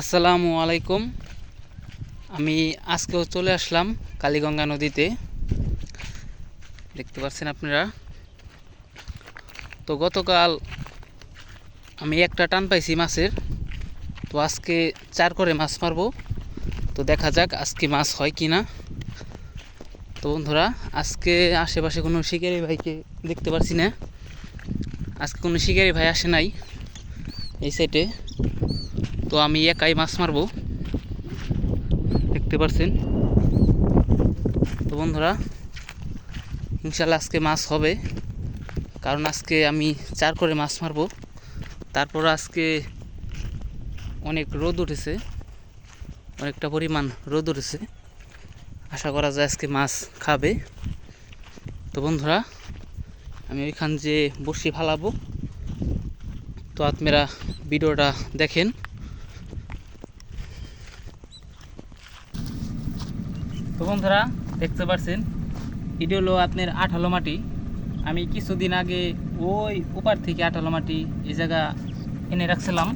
আসসালামু আলাইকুম। আমি আজকেও চলে আসলাম কালীগঙ্গা নদীতে। দেখতে পাচ্ছেন আপনারা? তো গতকাল আমি একটা টান পাইছি মাছের। তো আজকে চার করে মাছ মারবো। তো দেখা যাক আজকে মাছ হয় কি না তো বন্ধুরা, আজকে আশেপাশে কোনো শিকারি ভাইকে দেখতে পারছি না। আজকে কোনো শিকারি ভাই আসে নাই এই সাইডে তো আমি একাই মাছ মারবো। দেখতে পারছেন? তো বন্ধুরা ইনশাল্লাহ আজকে মাছ হবে। কারণ আজকে আমি চার করে মাছ মারবো। তারপর আজকে অনেক রোদ উঠেছে। অনেকটা পরিমাণ রোদ উঠেছে। আশা করা যায় আজকে মাছ খাবে। তো বন্ধুরা, আমি ওইখান যে বসি ফালাবো। তো আপনারা ভিডিওটা দেখেন। তো বন্ধুরা, দেখতে পাচ্ছেন এটি হলো আপনার আঠালো মাটি। আমি কিছুদিন আগে ওই ওপার থেকে আঠালো মাটি এই জায়গা এনে রাখছিলাম।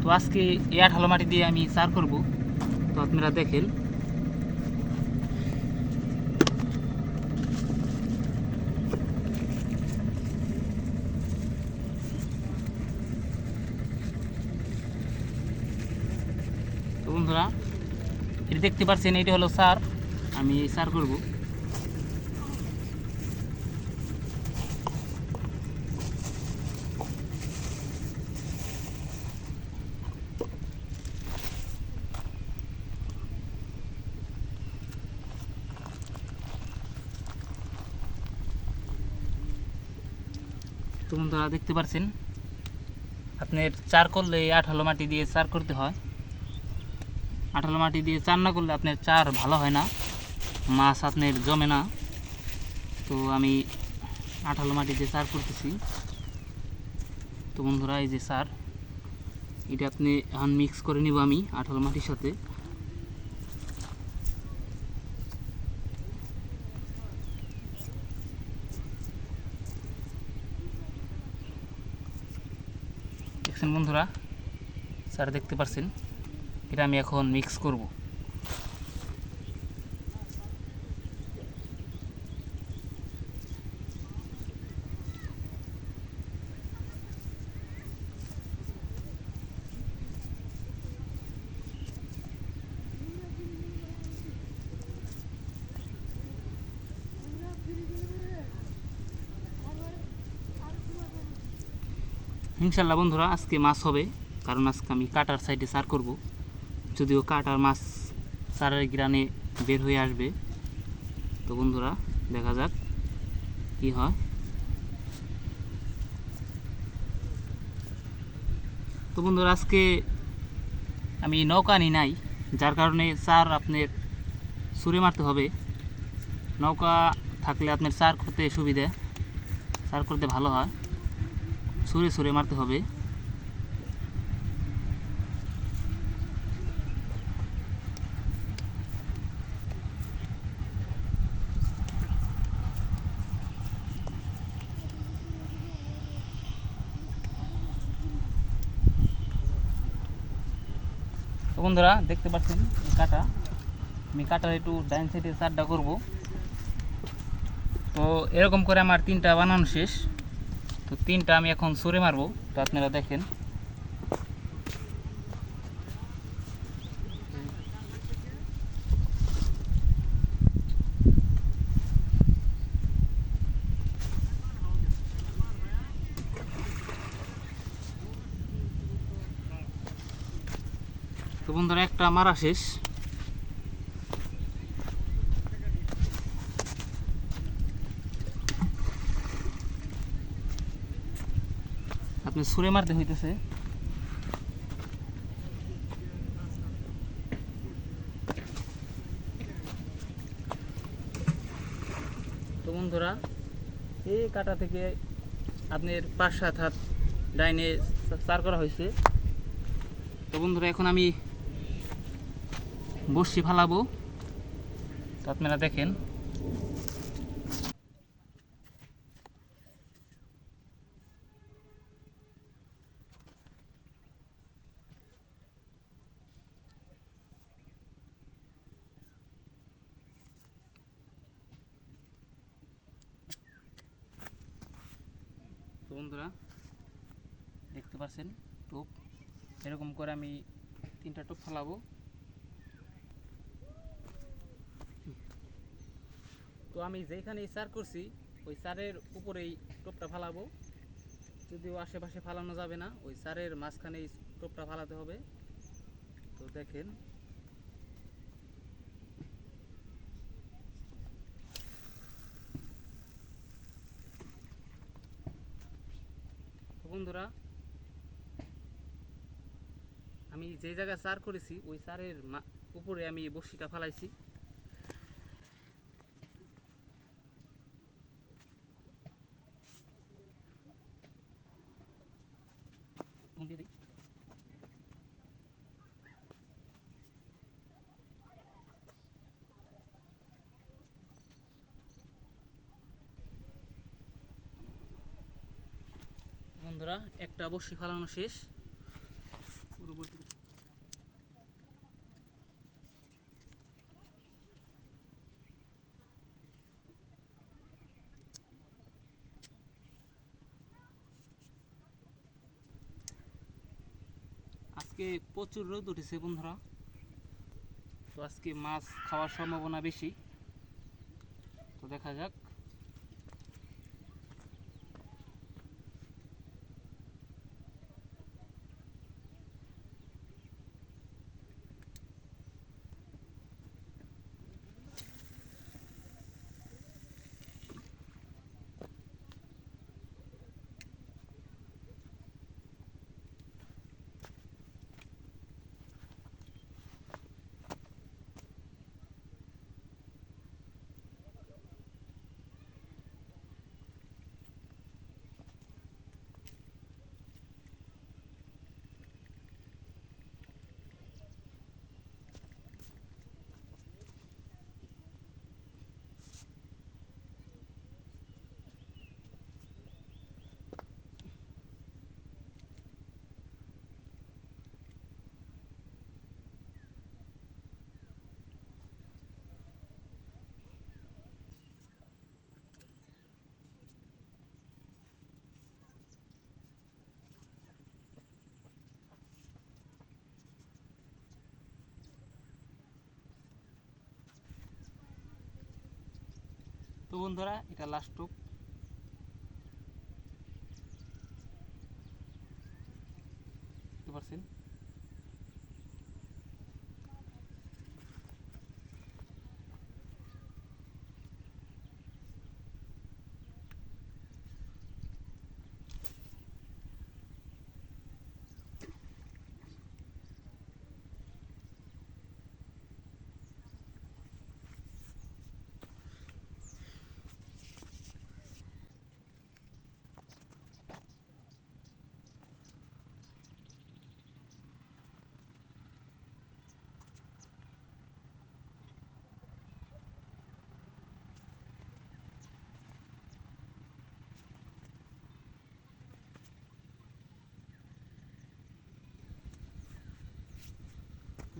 তো আজকে এই আঠালো মাটি দিয়ে আমি চার করব। তো আপনারা দেখেন। বন্ধুরা এটি দেখতে পাচ্ছেন এটা হলো সার আমি সার করব। তো বন্ধুরা, দেখতে পাচ্ছেন আপনার চার করলে আঠালো মাটি দিয়ে চার করতে হয়। আঠালো মাটি দিয়ে চার না করলে আপনার চার ভালো হয় না, মাছ আপনার জমে না। তো আমি আঠালো মাটি দিয়ে চার করতেছি। তো বন্ধুরা, এই যে সার এটা আপনি এখন মিক্স করে নিব আমি আঠালো মাটির সাথে। দেখছেন বন্ধুরা? স্যার দেখতে পাচ্ছেন এটা আমি এখন মিক্স করব। ইনশাল্লাহ বন্ধুরা, আজকে মাছ হবে, কারণ আজকে আমি কাটার সাইডে সার করব। যদিও কাটার মাছ সারের গ্রানে বের হয়ে আসবে। তো বন্ধুরা, দেখা যাক কি হয়। তো বন্ধুরা, আজকে আমি নৌকা নি নাই, যার কারণে চার আপনার সুরে মারতে হবে। নৌকা থাকলে আপনার চার করতে সুবিধা চার করতে ভালো হয়। সুরে সুরে মারতে হবে। বন্ধুরা, দেখতে পাচ্ছেন কাটা আমি কাটার একটু ডাইন সাইডে চারটা করব। তো এরকম করে আমার তিনটা বানানো শেষ। তো তিনটা আমি এখন সরে মারবো। তো আপনারা দেখেন তো বন্ধুরা একটা মারা শেষ আপনি সুরে মারতে হইতেছে। তো বন্ধুরা, এই কাটা থেকে আপনার পাঁচ সাত হাত ডাইনে চার করা হয়েছে। তো বন্ধুরা, এখন আমি বসি ফালাবো। আপনারা দেখেন। বন্ধুরা দেখতে পাচ্ছেন টোপ। এরকম করে আমি তিনটা টোপ ফালাবো। তো আমি যেখানে সার করছি, ওই সারের উপরেই টোপটা ফালাবো। যদিও আশেপাশে ফালানো যাবে না, ওই সারের মাঝখানে টোপটা ফালাতে হবে। তো দেখেন। বন্ধুরা, আমি যে জায়গায় সার করেছি, ওই সারের উপরে আমি বসিটা ফালাইছি দিয়ে দিই। একটা বসি ফালানো শেষ। আজকে প্রচুর রোদ উঠেছে বন্ধুরা। তো আজকে মাছ খাওয়ার সম্ভাবনা বেশি। তো দেখা যাক। তো বন্ধুরা এটা লাস্ট টুক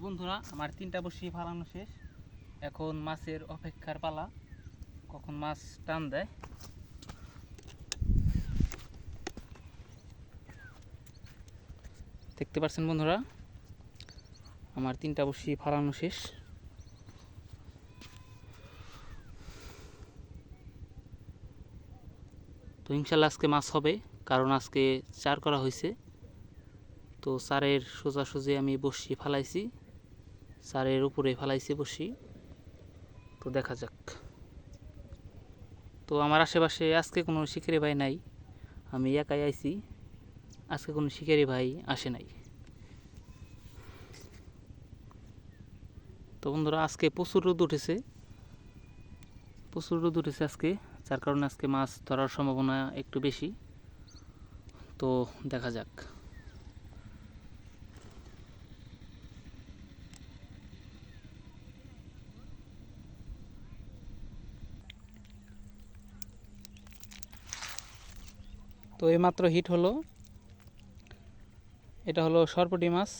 বন্ধুরা, আমার তিনটা বসি ফালানো শেষ। এখন মাছের অপেক্ষার পালা। কখন মাছ টান দেয়? দেখতে পাচ্ছেন বন্ধুরা, আমার তিনটা বসি ফালানো শেষ। তো ইনশাল্লাহ আজকে মাছ হবে, কারণ আজকে চার করা হয়েছে। তো চারের সোজাসুজি আমি বসি ফালাইছি। চারের উপরে ফালাইছি বসি। তো দেখা যাক। তো আমার আশেপাশে আজকে কোনো শিকারি ভাই নাই। আমি একাই আইছি। আজকে কোনো শিকারি ভাই আসে নাই। তো বন্ধুরা, আজকে প্রচুর রোদ উঠেছে। প্রচুর রোদ উঠেছে আজকে, যার কারণে আজকে মাছ ধরার সম্ভাবনা একটু বেশি। তো দেখা যাক। তো এইমাত্র হিট হলো। এটা হলো সরপটি মাছ।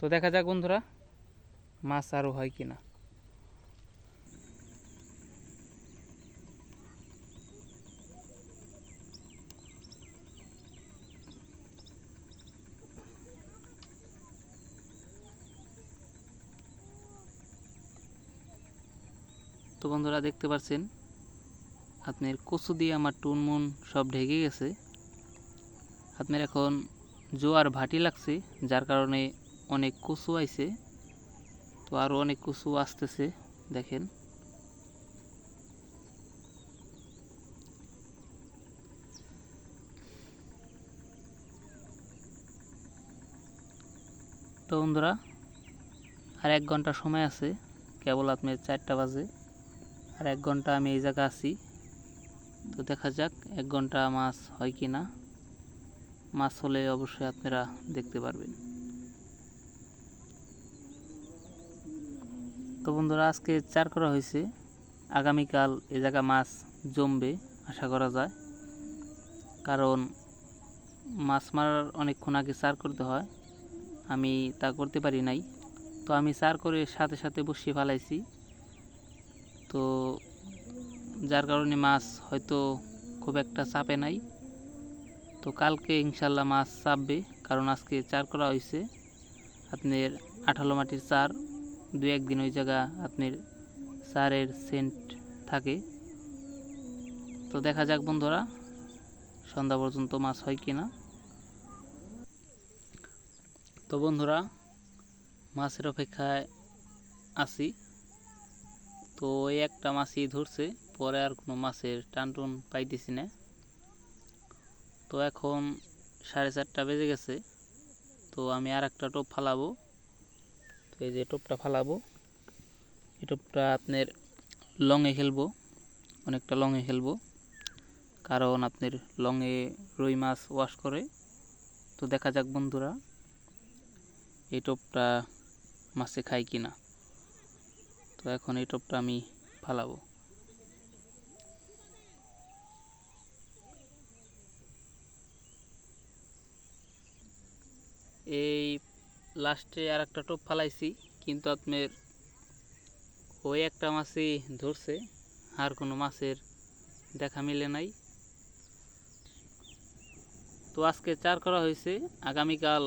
তো দেখা যাক বন্ধুরা, মাছ আরও হয় কি না তো বন্ধুরা দেখতে পাচ্ছেন আপনার কচু দিয়ে আমার টুনমুন সব ঢেকে গেছে। আপনার এখন জোয়ার ভাটি লাগছে, যার কারণে অনেক কচু আইছে। তো আরও অনেক কচু আসতেছে, দেখেন। তো বন্ধুরা, আর এক ঘণ্টা সময় আছে, কেবল আপনার চারটা বাজে। আর এক ঘণ্টা আমি এই জায়গা আছি। তো দেখা যাক এক ঘণ্টা মাছ হয় কি না। মাছ হলে অবশ্যই আপনারা দেখতে পারবেন। তো বন্ধুরা, আজকে চার করা হয়েছে। আগামীকাল এ জায়গা মাছ জমবে, আশা করা যায়। কারণ মাছ মারার অনেকক্ষণ আগে চার করতে হয়। আমি তা করতে পারি নাই। তো আমি চার করে সাথে সাথে বসিয়ে ফেলাইছি। তো যার কারণে মাছ হয়তো খুব একটা চাপে নাই। তো কালকে ইনশাল্লাহ মাছ চাপবে, কারণ আজকে চার করা হয়েছে আপনার আঠালো মাটির চার দু একদিন ওই জায়গা আপনার চারের সেন্ট থাকে। তো দেখা যাক বন্ধুরা, সন্ধ্যা পর্যন্ত মাছ হয় কি না তো বন্ধুরা, মাছের অপেক্ষায় আছি। তো ওই একটা মাছই ধরছে, পরে আর কোনো মাছের টান টুন পাইতেছি না। তো এখন সাড়ে চারটা বেজে গেছে, তো আমি আর একটা টোপ ফালাবো। তো এই যে টোপটা ফালাবো, এই টোপটা আপনার লংয়ে খেলব, অনেকটা লংয়ে খেলব। কারণ আপনার লংয়ে রুই মাছ ওয়াশ করে। তো দেখা যাক বন্ধুরা, এই টোপটা মাছে খায় কি না তো এখন এই টোপটা আমি ফালাবো। এই লাস্টে আর একটা টোপ ফালাইছি, কিন্তু আপনার ওই একটা মাছই ধরছে, আর কোনো মাছের দেখা মিলে নাই। তো আজকে চার করা হয়েছে, আগামীকাল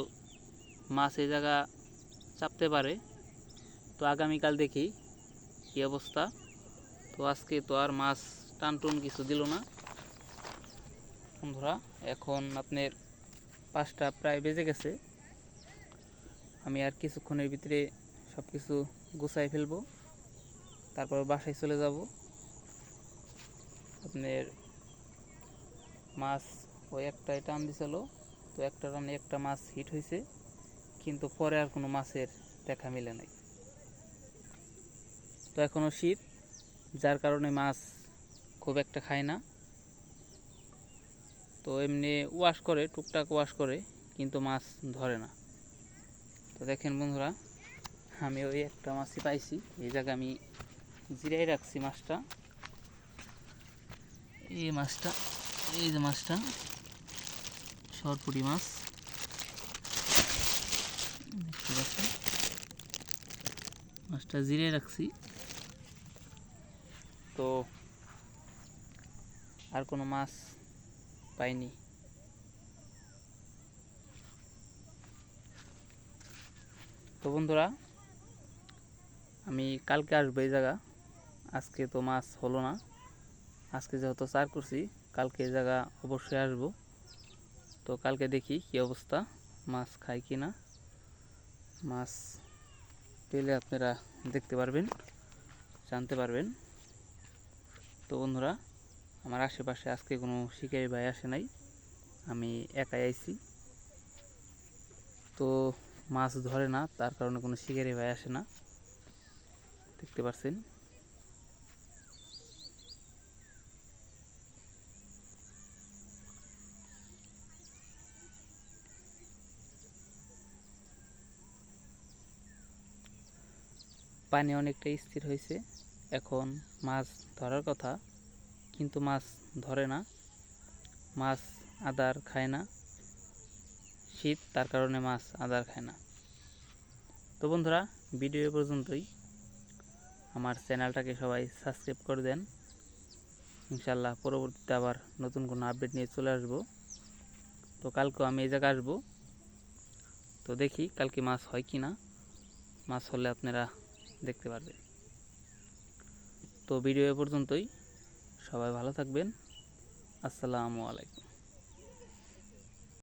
মাছ এই জায়গা চাপতে পারে। তো আগামীকাল দেখি কী অবস্থা? তো আজকে তো আর মাছ টান টুন কিছু দিল না। বন্ধুরা, এখন আপনার পাঁচটা প্রায় বেজে গেছে। আমি আর কিছুক্ষণের ভিতরে সব কিছু গুছাই ফেলব। তারপর বাসায় চলে যাব। আপনার মাছ ওই একটাই টান দিছিল। তো একটা টানে একটা মাছ হিট হয়েছে কিন্তু পরে আর কোনো মাছের দেখা মিলে নাই। তো এখনও শীত, যার কারণে মাছ খুব একটা খায় না। তো এমনি ওয়াশ করে, টুকটাক ওয়াশ করে, কিন্তু মাছ ধরে না। তো দেখেন বন্ধুরা, আমি ওই একটা মাছই পাইছি। এই জায়গায় আমি জিরাই রাখছি মাছটা। এই মাছটা, এই যে মাছটা সরপুরি মাছ। মাছটা জিরে রাখছি। তো আর কোনো মাছ পাইনি। তো বন্ধুরা, আমি কালকে আসব এই জায়গা। আজকে তো মাছ হলো না। আজকে যেহেতু চার করছি, কালকে এই জায়গা অবশ্যই আসব। তো কালকে দেখি কি অবস্থা, মাছ খায় কি না। মাছ পেলে আপনারা দেখতে পারবেন, জানতে পারবেন। তো বন্ধুরা, আমার আশেপাশে আজকে কোনো শিকারি ভাই আসে নাই। আমি একাই আইছি। তো মাছ ধরে না, তার কারণে কোনো শিকারি ভাই আসে না। দেখতে পাচ্ছেন পানি অনেকটা স্থির হয়েছে। এখন মাছ ধরার কথা, কিন্তু মাছ ধরে না। মাছ আদার খায় না। শীত তার কারণে মাছ আদার খায় না। তো বন্ধুরা, ভিডিও পর্যন্তই। আমার চ্যানেলটাকে সবাই সাবস্ক্রাইব করে দেন। ইনশাল্লাহ পরবর্তীতে আবার নতুন কোনো আপডেট নিয়ে চলে আসব। তো কালকেও আমি এই জায়গায় আসব। তো দেখি কালকে মাছ হয় কি না মাছ হলে আপনারা দেখতে পারবেন। তো ভিডিও এ পর্যন্তই। সবাই ভালো থাকবেন। আসসালামু আলাইকুম।